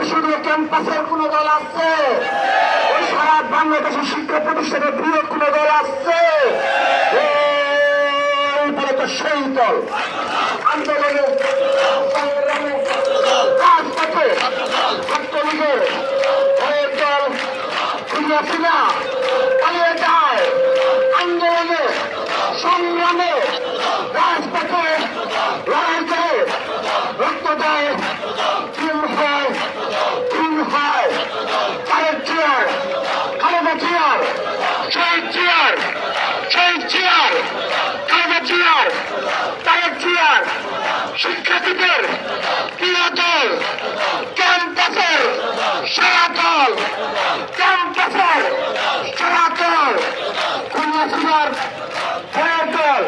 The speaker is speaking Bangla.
বিশ্ববিদ্যালয় ক্যাম্পাসের কোন দল আছে সারা বাংলাদেশের শিক্ষা প্রতিষ্ঠানের বৃহৎ কোন দল আছে সেই দল। আন্দোলনে সংগ্রামে রাজপথে ছাত্রলীগের ভয়ের দল ঘুরিয়াছি না পালিয়ে যায়। আন্দোলনে সংগ্রামে রাজপথে চেয়ার শহীদ চেয়ার শহীদ চেয়ার খালেদা চেয়ার তারের চেয়ার, শিক্ষার্থীদের প্রিয় দল, ক্যাম্পাসের সারা দল, ক্যাম্পাসের সারা দল ভয়ের দল।